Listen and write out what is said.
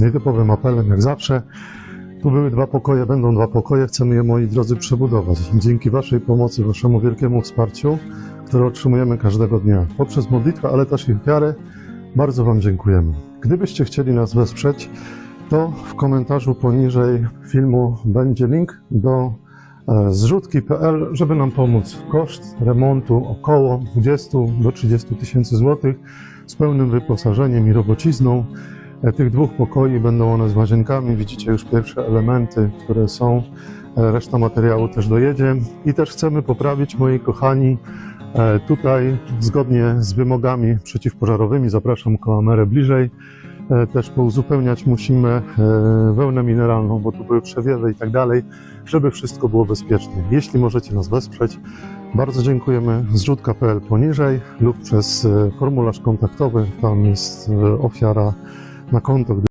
nietypowym apelem jak zawsze. Tu były dwa pokoje, będą dwa pokoje, chcemy je, moi drodzy, przebudować. Dzięki Waszej pomocy, Waszemu wielkiemu wsparciu, które otrzymujemy każdego dnia poprzez modlitwę, ale też ich wiarę, bardzo Wam dziękujemy. Gdybyście chcieli nas wesprzeć, to w komentarzu poniżej filmu będzie link do e, zrzutki.pl, żeby nam pomóc. Koszt remontu około 20 do 30 tysięcy złotych z pełnym wyposażeniem i robocizną. E, Tych dwóch pokoi będą one z łazienkami. Widzicie już pierwsze elementy, które są. E, Reszta materiału też dojedzie. I też chcemy poprawić, moi kochani, e, tutaj zgodnie z wymogami przeciwpożarowymi, zapraszam kamerę bliżej, też pouzupełniać musimy wełnę mineralną, bo tu były przewiewy i tak dalej, żeby wszystko było bezpieczne. Jeśli możecie nas wesprzeć, bardzo dziękujemy. Zrzutka.pl poniżej lub przez formularz kontaktowy, tam jest まあ、コント